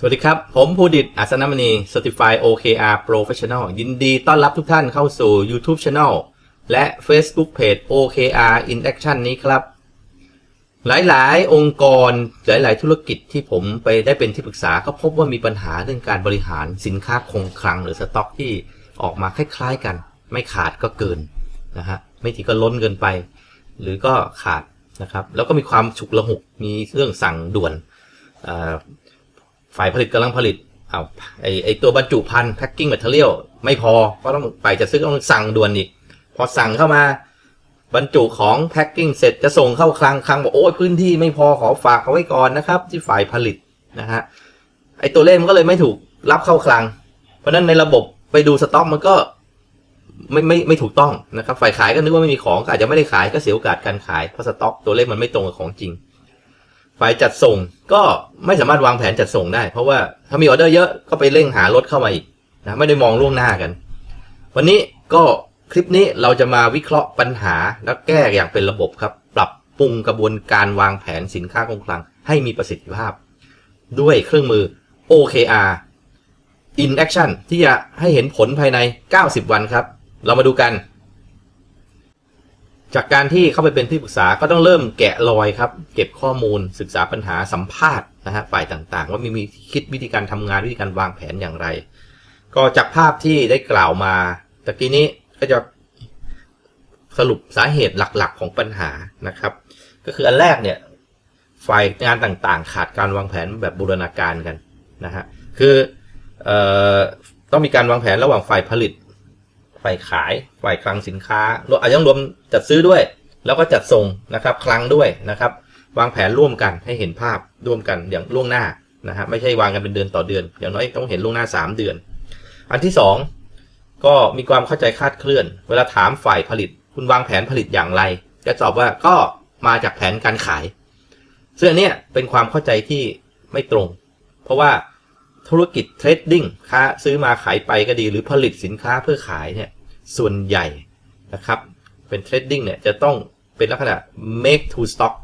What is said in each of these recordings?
สวัสดีครับ ผมภูดิตอัศนมณี Certified OKR Professional ยินดีต้อนรับทุกท่านเข้าสู่ YouTube Channel และ Facebook Page OKR in Action นี้ครับ หลายๆ องค์กรหลาย ๆ ธุรกิจที่ผมไปได้เป็นที่ปรึกษาก็พบว่ามีปัญหาเรื่องการบริหารสินค้าคงคลังหรือสต็อกที่ออกมาคล้าย ๆ กัน ไม่ขาดก็เกินนะฮะไม่ทีก็ล้นเกินไป หรือก็ขาดนะครับแล้วก็มีความฉุกละหุกมีเรื่องสั่งด่วนอ่อ ฝ่ายผลิตกำลังผลิตเอาไอไอตัวบรรจุภัณฑ์ packing material ไม่พอก็ต้องไปจะซื้อต้องสั่งด่วนอีก พอสั่งเข้ามาบรรจุของ packing เสร็จจะส่งเข้าคลังคลังบอกโอ้ยพื้นที่ไม่พอขอฝากเอาไว้ก่อนนะครับ ที่ฝ่ายผลิตนะฮะไอตัวเลขมันก็เลยไม่ถูกรับเข้าคลัง เพราะนั้นในระบบไปดูสต็อกมันก็ไม่ไม่ไม่ถูกต้องนะครับ ฝ่ายขายก็นึกว่าไม่มีของอาจจะไม่ได้ขายก็เสียโอกาสการขายเพราะสต็อกตัวเลขมันไม่ตรงกับของจริง ฝ่ายจัดส่งก็ไม่สามารถวางแผนจัดส่งได้ เพราะว่าถ้ามีออเดอร์เยอะก็ไปเร่งหารถเข้ามาอีกนะไม่ได้มองล่วงหน้ากัน วันนี้ก็คลิปนี้เราจะมาวิเคราะห์ปัญหาและแก้อย่างเป็นระบบครับ ปรับปรุงกระบวนการวางแผนสินค้าคงคลัง ให้มีประสิทธิภาพ ด้วยเครื่องมือ OKR in action ที่จะให้เห็นผลภายใน 90 วันครับ เรามาดูกัน จากการที่เข้าไปเป็นที่ปรึกษาก็ต้องเริ่มแกะรอยครับ เก็บข้อมูลศึกษาปัญหาสัมภาษณ์นะฮะฝ่ายต่างๆ ว่ามีมีคิดวิธีการทำงานวิธีการวางแผนอย่างไร ก็จากภาพที่ได้กล่าวมาตะกี้นี้ก็จะสรุปสาเหตุหลักๆ ของปัญหานะครับ ก็คืออันแรกเนี่ยฝ่ายงานต่างๆ ขาดการวางแผนแบบบูรณาการกันนะฮะคือออต้องมีการวางแผนระหว่างฝ่ายผลิต ฝ่ายขายฝ่ายคลังสินค้ารวมอาจจะต้องรวมจัดซื้อด้วย แล้วก็จัดส่งนะครับคลังด้วยนะครับ วางแผนร่วมกันให้เห็นภาพร่วมกันอย่างล่วงหน้านะฮะไม่ใช่วางกันเป็นเดือนต่อเดือน อย่างน้อยต้องเห็นล่วงหน้า 3 เดือน อันที่ 2 ก็มีความเข้าใจคาดเคลื่อน เวลาถามฝ่ายผลิต คุณวางแผนผลิตอย่างไรจะตอบว่าก็มาจากแผนการขายซึ่งอันนี้เป็นความเข้าใจที่ไม่ตรง เพราะว่าธุรกิจเทรดดิ้งค้าซื้อมาขายไปก็ดี หรือผลิตสินค้าเพื่อขายเนี่ย ส่วนใหญ่นะครับเป็นเทรดดิ้งเนี่ยจะต้องเป็นลักษณะ make to stock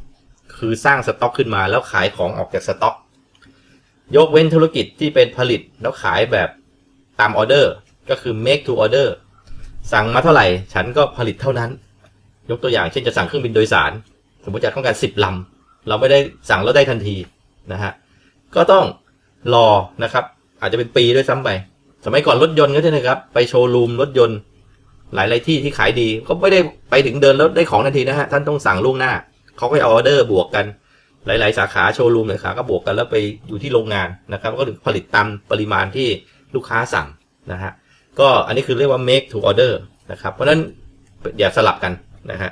คือสร้างสต็อกขึ้นมาแล้วขายของออกจากสต็อกยกเว้นธุรกิจที่เป็นผลิตแล้วขายแบบตามออเดอร์ก็คือ make to order สั่งมาเท่าไหร่ ฉันก็ผลิตเท่านั้น ยกตัวอย่างเช่นจะสั่งเครื่องบินโดยสาร สมมติจะต้องการ10ลำเราไม่ได้สั่งแล้วได้ทันทีนะฮะก็ต้องรอนะครับ อาจจะเป็นปีด้วยซ้ำไป สมัยก่อนรถยนต์ก็ใช่ไหมครับ ไปโชว์รูมรถยนต์ หลาย ๆ ที่ที่ขายดีก็ไม่ได้ไปถึงเดินแล้วได้ของทันทีนะฮะท่านต้องสั่งล่วงหน้าเขาก็เอาออเดอร์บวกกัน หลาย ๆ สาขาโชว์รูมหลายสาขาก็บวกกันแล้วไปอยู่ที่โรงงานนะครับ ก็ถึงผลิตตามปริมาณที่ลูกค้าสั่งนะฮะก็อันนี้คือเรียกว่า make to order นะครับเพราะฉะนั้นอย่าสลับกันนะฮะ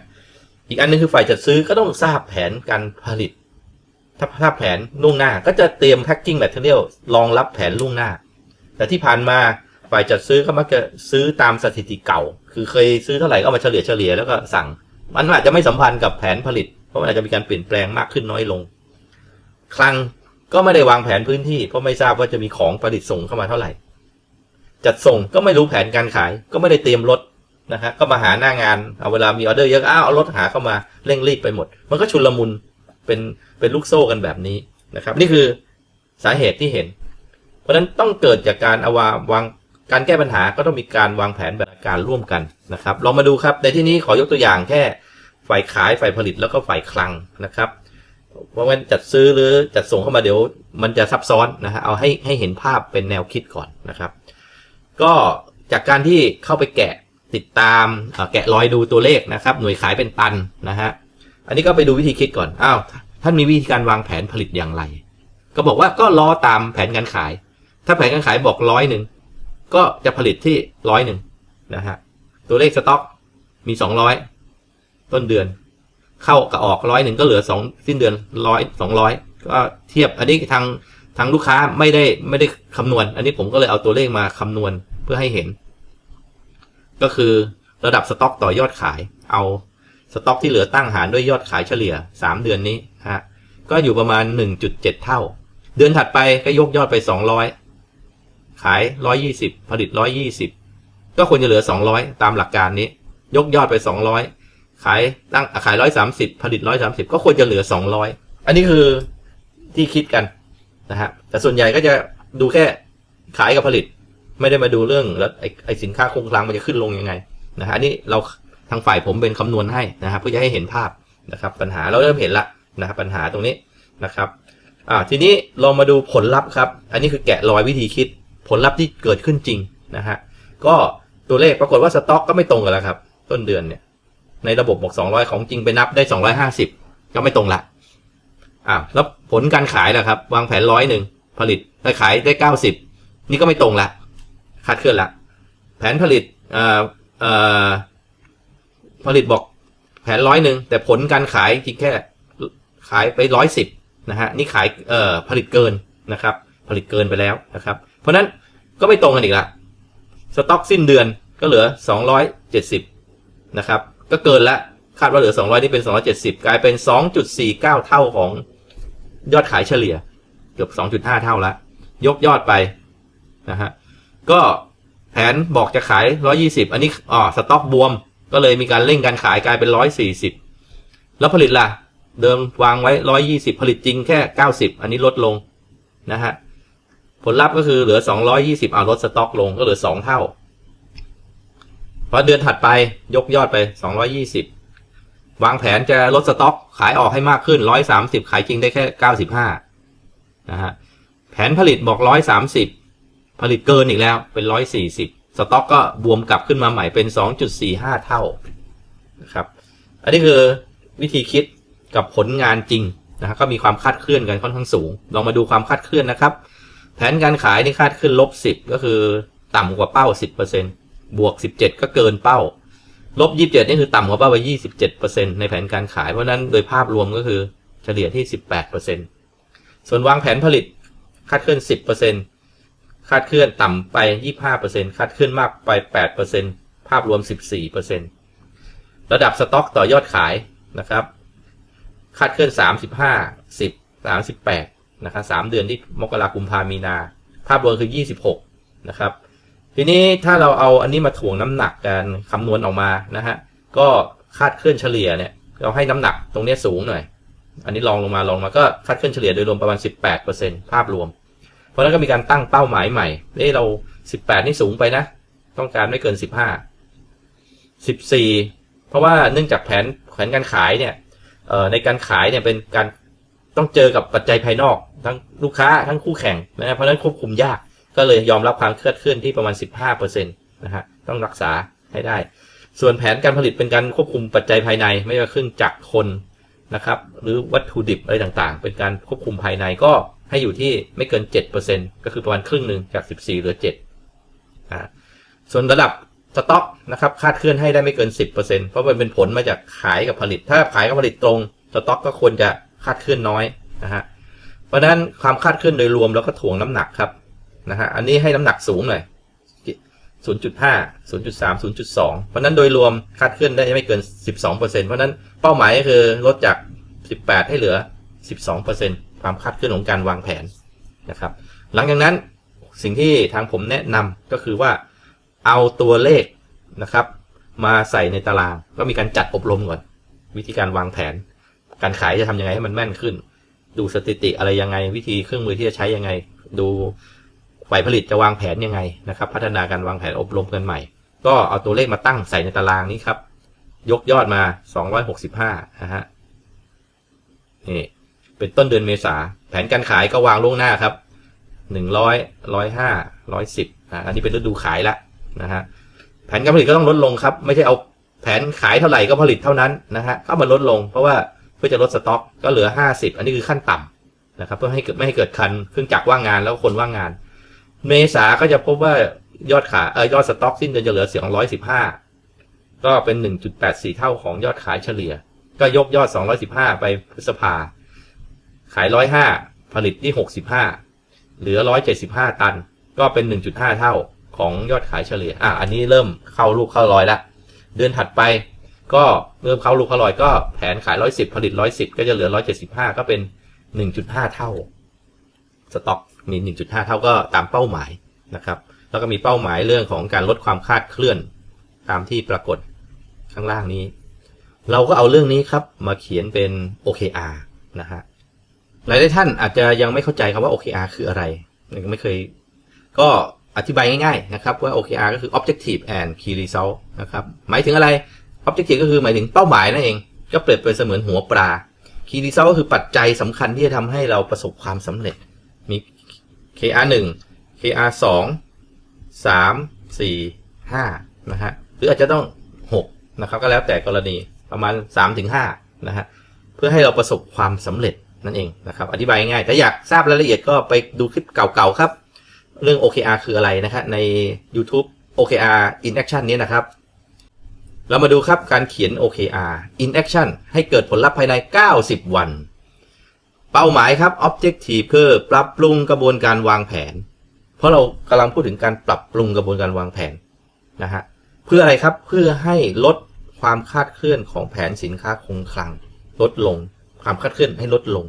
อีกอันนึงคือฝ่ายจัดซื้อก็ต้องทราบแผนการผลิต ถ้าถ้าแผนล่วงหน้า ก็จะเตรียม packing material รองรับแผนล่วงหน้า แต่ที่ผ่านมา ฝ่ายจัดซื้อก็มักจะซื้อตามสถิติเก่า คือเคยซื้อเท่าไหร่ก็มาเฉลี่ยเฉลี่ยแล้วก็สั่ง มันอาจจะไม่สัมพันธ์กับแผนผลิต เพราะมันอาจจะมีการเปลี่ยนแปลงมากขึ้นน้อยลง คลังก็ไม่ได้วางแผนพื้นที่ เพราะไม่ทราบว่าจะมีของผลิตส่งเข้ามาเท่าไหร่ จัดส่งก็ไม่รู้แผนการขาย ก็ไม่ได้เตรียมรถนะฮะก็มาหาหน้างานเอาเวลามีออเดอร์เยอะอ้าวเอารถหาเข้ามาเร่งรีบไปหมด มันก็ชุลมุนเป็นเป็นลูกโซ่กันแบบนี้นะครับ นี่คือสาเหตุที่เห็น เพราะฉะนั้นต้องเกิดจากการเอาวาวาง การแก้ปัญหาก็ต้องมีการวางแผนแบบการร่วมกันนะครับลองมาดูครับในที่นี้ขอยกตัวอย่างแค่ฝ่ายขายฝ่ายผลิตแล้วก็ฝ่ายคลังนะครับเพราะว่าจัดซื้อหรือจัดส่งเข้ามาเดี๋ยวมันจะซับซ้อนนะฮะเอาให้ให้เห็นภาพเป็นแนวคิดก่อนนะครับ ก็จากการที่เข้าไปแกะติดตามแกะรอยดูตัวเลขนะครับ หน่วยขายเป็นตันนะฮะอันนี้ก็ไปดูวิธีคิดก่อนอ้าวท่านมีวิธีการวางแผนผลิตอย่างไร ก็บอกว่าก็ล้อตามแผนการขาย ถ้าแผนการขายบอกร้อยหนึ่ง ก็จะผลิตที่ร้อยหนึ่งนะฮะตัวเลขสต็อกมีสองร้อยต้นเดือน เข้ากับออกร้อยหนึ่งก็เหลือสองสิ้นเดือนร้อยสองร้อยก็เทียบอันนี้ทางทางลูกค้าไม่ได้ไม่ได้คำนวณ อันนี้ผมก็เลยเอาตัวเลขมาคำนวณเพื่อให้เห็น ก็คือระดับสต็อกต่อยอดขาย เอาสต็อกที่เหลือตั้งหารด้วยยอดขายเฉลี่ยสามเดือนนี้ฮะก็อยู่ประมาณหนึ่งจุดเจ็ดเท่า เดือนถัดไปก็ยกยอดไปสองร้อย ขายร้อยี่สิบผลิตร้อยี่สิบก็ควรจะเหลือสองร้อยตามหลักการนี้ ยกยอดไปสองร้อยขายตั้งขายร้อยสามสิบผลิตร้อยสามสิบก็ควรจะเหลือสองร้อยอันนี้คือที่คิดกันนะฮะแต่ส่วนใหญ่ก็จะดูแค่ขายกับผลิต ไม่ได้มาดูเรื่องแล้วไอ้ไอ้สินค้าคงคลังมันจะขึ้นลงยังไงนะฮะอันนี้เราทางฝ่ายผมเป็นคำนวณให้นะครับเพื่อจะให้เห็นภาพนะครับปัญหาเราเริ่มเห็นละนะครับปัญหาตรงนี้นะครับอ่าทีนี้ลองมาดูผลลัพธ์ครับ อันนี้คือแกะรอยวิธีคิด ผลลัพธ์ที่เกิดขึ้นจริงนะฮะก็ตัวเลขปรากฏว่าสต็อกก็ไม่ตรงกันแล้วครับ ต้นเดือนเนี่ย ในระบบบอก200 ของจริงไปนับได้ 250 ก็ไม่ตรงละอ้าวแล้วผลการขายล่ะครับ วางแผนร้อยหนึ่งผลิตได้ขายได้ 90 นี่ก็ไม่ตรงละคาดเคลื่อนละแผนผลิตเอ่อเอ่อผลิตบอกแผนร้อยหนึ่งแต่ผลการขายจริงแค่ขายไปร้อยสิบนะฮะนี่ขายเอ่อผลิตเกินนะครับ ผลิตเกินไปแล้วนะครับ เพราะนั้นก็ไม่ตรงกันอีกละสต็อกสิ้นเดือนก็เหลือ 270 นะครับ ก็เกินละคาดว่าเหลือ 200 นี่เป็น 270 กลายเป็น 2.49 เท่าของยอดขายเฉลี่ย เกือบ 2.5 เท่าละยกยอดไปนะฮะก็แผนบอกจะขาย 120 อันนี้อ๋อสต็อกบวม ก็เลยมีการเร่งการขายกลายเป็น 140 แล้วผลิตล่ะ เดิมวางไว้ 120 ผลิตจริงแค่ 90 อันนี้ลดลงนะฮะ ผลลัพธ์ก็คือเหลือ 220เอาลดสต็อกลงก็เหลือ 2 เท่าพอเดือนถัดไปยกยอดไป 220 วางแผนจะลดสต็อกขายออกให้มากขึ้น 130 ขายจริงได้แค่ 95 นะฮะ แผนผลิตบอก 130 ผลิตเกินอีกแล้วเป็น 140 สต็อกก็บวมกลับขึ้นมาใหม่เป็น 2.45 เท่านะครับ อันนี้คือวิธีคิดกับผลงานจริงนะฮะก็มีความคาดเคลื่อนกันค่อนข้างสูง ลองมาดูความคาดเคลื่อนนะครับ แผนการขายนี่คาดขึ้นลบสิบก็คือต่ำกว่าเป้าสิบเปอร์เซ็นบวกสิบเจ็ดก็เกินเป้า ลบยี่สิบเจ็ดนี่คือต่ำกว่าเป้าไปยี่สิบเจ็ดเปอร์เซ็นในแผนการขาย เพราะนั้นโดยภาพรวมก็คือเฉลี่ยที่สิบแปดเปอร์เซ็นส่วนวางแผนผลิตคาดขึ้นสิบเปอร์เซ็นคาดเคลื่อนต่ำไปยี่ห้าเปอร์เซ็นคาดขึ้นมากไปแปดเปอร์เซ็นภาพรวมสิบสี่เปอร์เซ็นระดับสต็อกต่อยอดขายนะครับ คาดเคลื่อนสามสิบห้าสิบสามสิบแปด นะครับ3เดือนที่มกราคมพามีนา ภาพรวมคือ 26 นะครับ ทีนี้ถ้าเราเอาอันนี้มาถ่วงน้ำหนักกันคำนวณออกมานะฮะก็คาดเคลื่อนเฉลี่ยเนี่ยเราให้น้ำหนักตรงเนี้ยสูงหน่อย อันนี้ลองลงมาลองมาก็คาดเคลื่อนเฉลี่ยโดยรวมประมาณ 18%ภาพรวม เพราะนั้นก็มีการตั้งเป้าหมายใหม่เอ้เรา 18 นี่สูงไปนะ ต้องการไม่เกิน 15 14 เพราะว่าเนื่องจากแผนแผนการขายเนี่ยในการขายเนี่ยเป็นการต้องเจอกับปัจจัยภายนอก ทั้งลูกค้าทั้งคู่แข่งนะเพราะฉะนั้นควบคุมยากก็เลยยอมรับความเคลื่อนเคลื่อนที่ประมาณ 15%นะฮะต้องรักษาให้ได้ ส่วนแผนการผลิตเป็นการควบคุมปัจจัยภายในไม่ว่าเครื่องจักรคนนะครับ หรือวัตถุดิบอะไรต่างๆ เป็นการควบคุมภายในก็ให้อยู่ที่ไม่เกิน 7%ก็คือประมาณครึ่งหนึ่งจาก 14เหลือ7อ่าส่วนระดับสต็อกนะครับคาดเคลื่อนให้ได้ไม่เกิน 10%เพราะมันเป็นผลมาจากขายกับผลิต ถ้าขายกับผลิตตรงสต็อกก็ควรจะคาดเคลื่อนน้อยนะฮะ เพราะนั้นความคาดเคลื่อนโดยรวมแล้วก็ถ่วงน้ำหนักครับนะฮะอันนี้ให้น้ำหนักสูงหน่อย0.5 0.3 0.2 เพราะนั้นโดยรวมคาดเคลื่อนได้ไม่เกิน 12%เพราะฉะนั้นเป้าหมายก็คือลดจาก 18 ให้เหลือ 12%ความคาดเคลื่อนของการวางแผนนะครับ หลังจากนั้นสิ่งที่ทางผมแนะนำก็คือว่าเอาตัวเลขนะครับ มาใส่ในตารางก็มีการจัดอบรมก่อน วิธีการวางแผน การขายจะทำยังไงให้มันแม่นขึ้น ดูสถิติอะไรยังไง วิธีเครื่องมือที่จะใช้ยังไง ดูฝ่ายผลิตจะวางแผนยังไงนะครับ พัฒนาการวางแผนอบรมกันใหม่ ก็เอาตัวเลขมาตั้งใส่ในตารางนี้ครับ ยกยอดมา 265นะฮะนี่เป็นต้นเดือนเมษาแผนการขายก็วางล่วงหน้าครับ 100 105 110อะอันนี้เป็นฤดูขายละนะฮะแผนการผลิตก็ต้องลดลงครับ ไม่ใช่เอาแผนขายเท่าไหร่ก็ผลิตเท่านั้นนะฮะก็มาลดลง เพราะว่า พื่อจะลดสต็อกก็เหลือ 50 อันนี้คือขั้นต่ำนะครับเพื่อให้เกิดไม่ให้เกิดคันเครื่องจักรว่างงานแล้วคนว่างงาน เมษาก็จะพบว่ายอดขายเออยอดสต็อกสิ้นเดือนจะเหลือเสียง115 ก็เป็น 1.84 เท่าของยอดขายเฉลี่ย ก็ยกยอด 215 ไปพฤษภา ขาย 105 ผลิตที่ 65 เหลือ 175 ตัน ก็เป็น 1.5 เท่าของยอดขายเฉลี่ย อะอันนี้เริ่มเข้าลูกเข้ารอยละเดือนถัดไป ก็เริ่มเข้าลูกเข้ารอยก็แผนขาย110ผลิต110ก็จะเหลือ175ก็เป็น1.5เท่า สต็อกมี1.5เท่าก็ตามเป้าหมายนะครับ แล้วก็มีเป้าหมายเรื่องของการลดความคลาดเคลื่อนตามที่ปรากฏข้างล่างนี้ เราก็เอาเรื่องนี้ครับมาเขียนเป็น OKR นะฮะหลายท่านอาจจะยังไม่เข้าใจคำว่า OKR คืออะไรยังไม่เคย ก็อธิบายง่ายๆนะครับว่า OKR ก็คือ Objective and Key Result นะครับ หมายถึงอะไร Objective ก็คือหมายถึงเป้าหมายนั่นเอง ก็เปรียบเป็นเสมือนหัวปลา Key Result ก็คือปัจจัยสำคัญที่จะทำให้เราประสบความสำเร็จ มี KR 1 KR 2 3 4 5นะฮะ หรืออาจจะต้อง 6 นะครับ ก็แล้วแต่กรณีประมาณ 3-5 นะฮะ เพื่อให้เราประสบความสำเร็จนั่นเองนะครับ อธิบายง่าย แต่อยากทราบรายละเอียดก็ไปดูคลิปเก่าๆครับ เรื่อง OKR คืออะไรนะฮะใน YouTube OKR in action นี้นะครับ เรามาดูครับการเขียน OKR in action ให้เกิดผลลัพธ์ภายใน 90 วัน เป้าหมายครับ objective คือปรับปรุงกระบวนการวางแผน เพราะเรากำลังพูดถึงการปรับปรุงกระบวนการวางแผนนะฮะเพื่ออะไรครับเพื่อให้ลดความคาดเคลื่อนของแผนสินค้าคงคลัง ลดลง ความคาดเคลื่อนให้ลดลง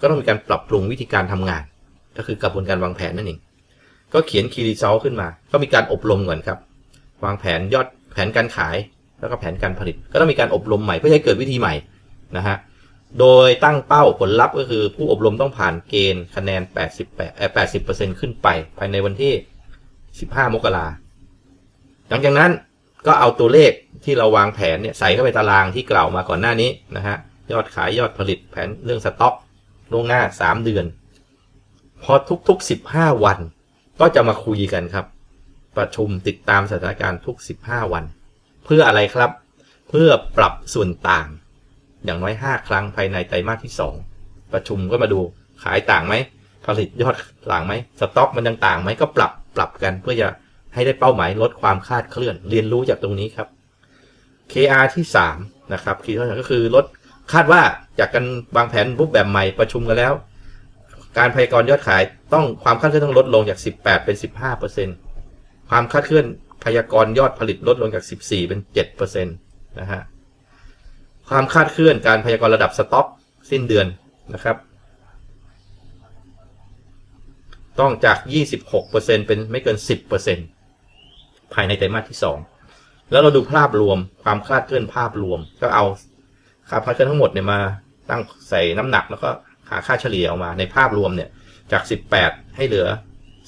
ก็ต้องมีการปรับปรุงวิธีการทำงาน ก็คือกระบวนการวางแผนนั่นเองก็เขียน key result ขึ้นมา ก็มีการอบรมก่อนครับ วางแผนยอด นการขายแล้วก็แผนการผลิต ก็ต้องมีการอบรมใหม่เพื่อให้เกิดวิธีใหม่นะฮะโดยตั้งเป้าผลลัพธ์ก็คือผู้อบรมต้องผ่านเกณฑ์คะแนน 88เอ่อ80%ขึ้นไป ภายในวันที่ 15 มกราหลังจากนั้นก็เอาตัวเลขที่เราวางแผนเนี่ยใส่เข้าไปตารางที่กล่าวมาก่อนหน้านี้นะฮะยอดขายยอดผลิตแผนเรื่องสต็อกล่วงหน้า 3 เดือน พอทุกๆ 15 วันก็จะมาคุยกันครับ ประชุมติดตามสถานการณ์ทุก 15 วัน เพื่ออะไรครับ เพื่อปรับส่วนต่าง อย่างน้อย 5 ครั้งภายในไตรมาสที่ 2 ประชุมก็มาดูขายต่างไหมผลิตยอดต่างไหมสต็อกมันยังต่างไหมก็ปรับปรับกันเพื่อจะให้ได้เป้าหมายลดความคาดเคลื่อน เรียนรู้จากตรงนี้ครับ KR ที่ 3 นะครับคีย์ที่ก็คือลดคาดว่าจากการวางแผนรูปแบบใหม่ประชุมกันแล้ว การพยากรณ์ยอดขายต้องความคาดเคลื่อนต้องลดลงจาก 18 เป็น 15เปอร์เซ็น ความคาดเคลื่อนพยากรณ์ยอดผลิตลดลงจาก 14 เป็น7เปอร์เซ็นต์นะฮะ ความคาดเคลื่อนการพยากรณ์ระดับสต็อกสิ้นเดือนนะครับ ต้องจาก 26%เป็นไม่เกิน 10%ภายในไตรมาสที่ 2 แล้วเราดูภาพรวม ความคาดเคลื่อนภาพรวม ก็เอาค่าคาดเคลื่อนทั้งหมดเนี่ยมาตั้งใส่น้ำหนักแล้วก็หาค่าเฉลี่ยออกมาในภาพรวมเนี่ยจาก 18 ให้เหลือ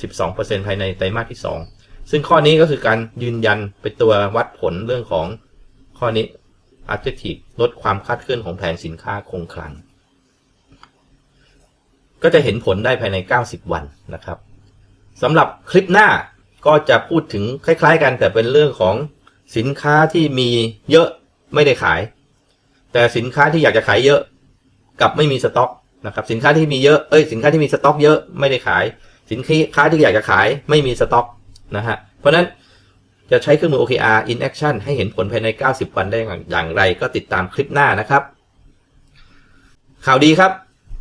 12%ภายในไตรมาสที่ 2 ซึ่งข้อนี้ก็คือการยืนยันเป็นตัววัดผลเรื่องของข้อนี้ adjective ลดความคาดเคลื่อนของแผนสินค้าคงคลัง ก็จะเห็นผลได้ภายใน 90 วันนะครับสำหรับคลิปหน้าก็จะพูดถึงคล้าย ๆ กัน แต่เป็นเรื่องของสินค้าที่มีเยอะไม่ได้ขาย แต่สินค้าที่อยากจะขายเยอะกับไม่มีสต็อกนะครับสินค้าที่มีเยอะเอ้ยสินค้าที่มีสต็อกเยอะไม่ได้ขาย สินค้าที่อยากจะขายไม่มีสต็อก นะฮะ เพราะนั้นจะใช้เครื่องมือ OKR in action ให้เห็นผลภายใน 90 วันได้อย่างไรก็ติดตามคลิปหน้านะครับ ข่าวดีครับ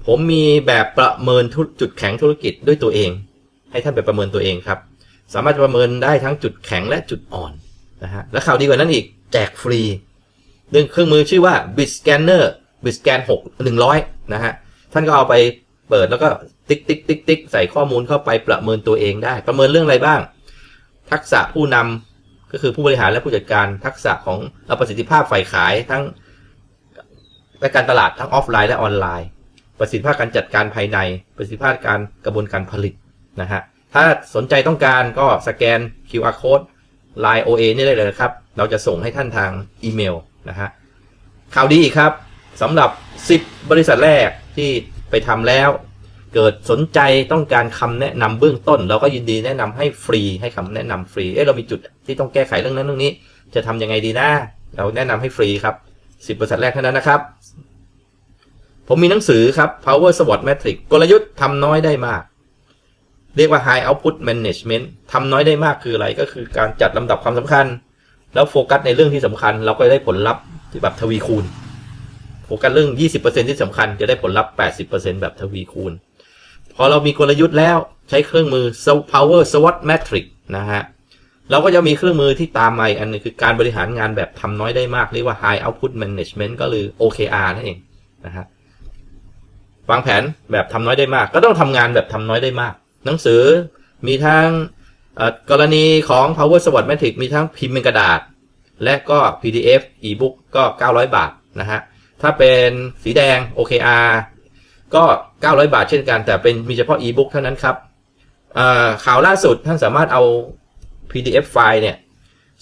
ผมมีแบบประเมินจุดแข็งธุรกิจด้วยตัวเอง ให้ท่านไปประเมินตัวเองครับ สามารถประเมินได้ทั้งจุดแข็งและจุดอ่อนนะฮะ และข่าวดีกว่านั้นอีกแจกฟรีเรื่องเครื่องมือชื่อว่า Bit Scanner Bit Scan 6 100 นะฮะ ท่านก็เอาไปเปิดแล้วก็ติ๊กติ๊กติ๊กติ๊กใส่ข้อมูลเข้าไปประเมินตัวเองได้ ประเมินเรื่องอะไรบ้าง ทักษะผู้นำก็คือผู้บริหารและผู้จัดการทักษะของประสิทธิภาพฝ่ายขายทั้งและการตลาดทั้งออฟไลน์และออนไลน์ ประสิทธิภาพการจัดการภายใน ประสิทธิภาพการกระบวนการผลิตนะฮะถ้าสนใจต้องการก็สแกน QR code Line OA นี่ได้เลยครับ เราจะส่งให้ท่านทางอีเมลนะฮะข่าวดีอีกครับสำหรับ 10 บริษัทแรกที่ไปทำแล้ว เกิดสนใจต้องการคำแนะนำเบื้องต้น เราก็ยินดีแนะนำให้ฟรีให้คำแนะนำฟรีเอ๊ะเรามีจุดที่ต้องแก้ไขเรื่องนั้นเรื่องนี้ จะทำยังไงดีนะเราแนะนำให้ฟรีครับ10บริษัทแรกเท่านั้นนะครับ ผมมีหนังสือครับ Power SWOT Matrix กลยุทธ์ทำน้อยได้มาก เรียกว่า High Output Management ทำน้อยได้มากคืออะไร ก็คือการจัดลำดับความสำคัญ แล้วโฟกัสในเรื่องที่สำคัญ เราก็ได้ผลลัพธ์ที่แบบทวีคูณ โฟกัสเรื่อง 20%ที่สำคัญจะได้ผลลัพธ์ 80%แบบทวีคูณ อเรามีกลยุทธ์แล้วใช้เครื่องมือ Power SWOT Matrix นะฮะเราก็จะมีเครื่องมือที่ตามมาอันนึงคือการบริหารงานแบบทำน้อยได้มาก เรียกว่า High Output Management ก็คือ OKR นั่นเองนะฮะวางแผนแบบทำน้อยได้มาก ก็ต้องทำงานแบบทำน้อยได้มาก หนังสือมีทั้งกรณีของ Power SWOT Matrix มีทั้งพิมพ์เป็นกระดาษ และก็ PDF e-book ก็ 900 บาทนะฮะถ้าเป็นสีแดง OKR ก็ 900 บาทเช่นกัน แต่เป็นมีเฉพาะอีบุ๊กเท่านั้นครับข่าวล่าสุดท่านสามารถเอา PDF ไฟล์เนี่ย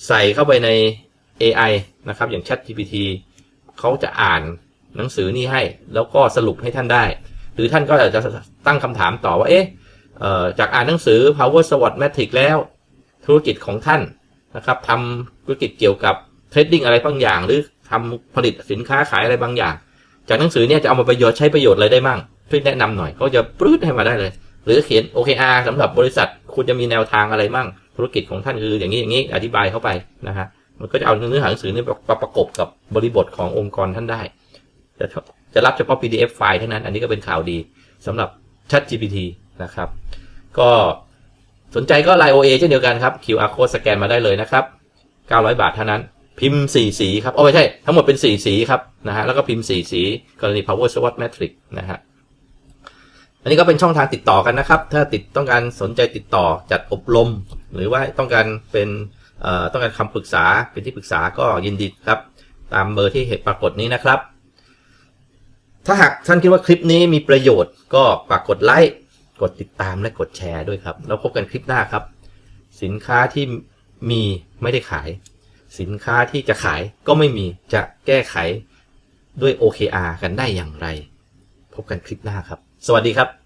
ใส่เข้าไปใน AI นะครับ อย่าง ChatGPT เขาจะอ่านหนังสือนี่ให้ แล้วก็สรุปให้ท่านได้ หรือท่านก็อาจจะตั้งคำถามต่อว่า เอ๊ะจากอ่านหนังสือ Power SWOT Matrix แล้ว ธุรกิจของท่านนะครับทำธุรกิจเกี่ยวกับเทรดดิ้งอะไรบางอย่าง หรือทำผลิตสินค้าขายอะไรบางอย่าง จากหนังสือเนี่ยจะเอามาประโยชน์ใช้ประโยชน์อะไรได้มั่งช่วยแนะนำหน่อยเขาจะปรื้ดให้มาได้เลย หรือเขียน OKR สำหรับบริษัทคุณจะมีแนวทางอะไรมั่งธุรกิจของท่านคืออย่างนี้อย่างนี้อธิบายเข้าไปนะฮะมันก็จะเอาเนื้อหาหนังสือนี้มาประกบกับบริบทขององค์กรท่านได้จะจะรับเฉพาะ PDF ไฟล์เท่านั้น อันนี้ก็เป็นข่าวดีสำหรับ ChatGPT นะครับ ก็สนใจก็ Line OA เช่นเดียวกันครับ QR code สแกนมาได้เลยนะครับ 900 บาทเท่านั้น พิมพ์4สีครับโอ้ไม่ใช่ ทั้งหมดเป็น4สีครับนะฮะแล้วก็พิมพ์4สีกรณี Power SWOT Matrix นะฮะอันนี้ก็เป็นช่องทางติดต่อกันนะครับ ถ้าติดต้องการสนใจติดต่อจัดอบรม หรือว่าต้องการเป็นต้องการคำปรึกษาเป็นที่ปรึกษาก็ยินดีครับ ตามเบอร์ที่เห็นปรากฏนี้นะครับ ถ้าหากท่านคิดว่าคลิปนี้มีประโยชน์ก็ฝากกดไลค์กดติดตามและกดแชร์ด้วยครับ แล้วพบกันคลิปหน้าครับ สินค้าที่มีไม่ได้ขาย สินค้าที่จะขายก็ไม่มีจะแก้ไขด้วย OKR กันได้อย่างไร พบกันคลิปหน้าครับ สวัสดีครับ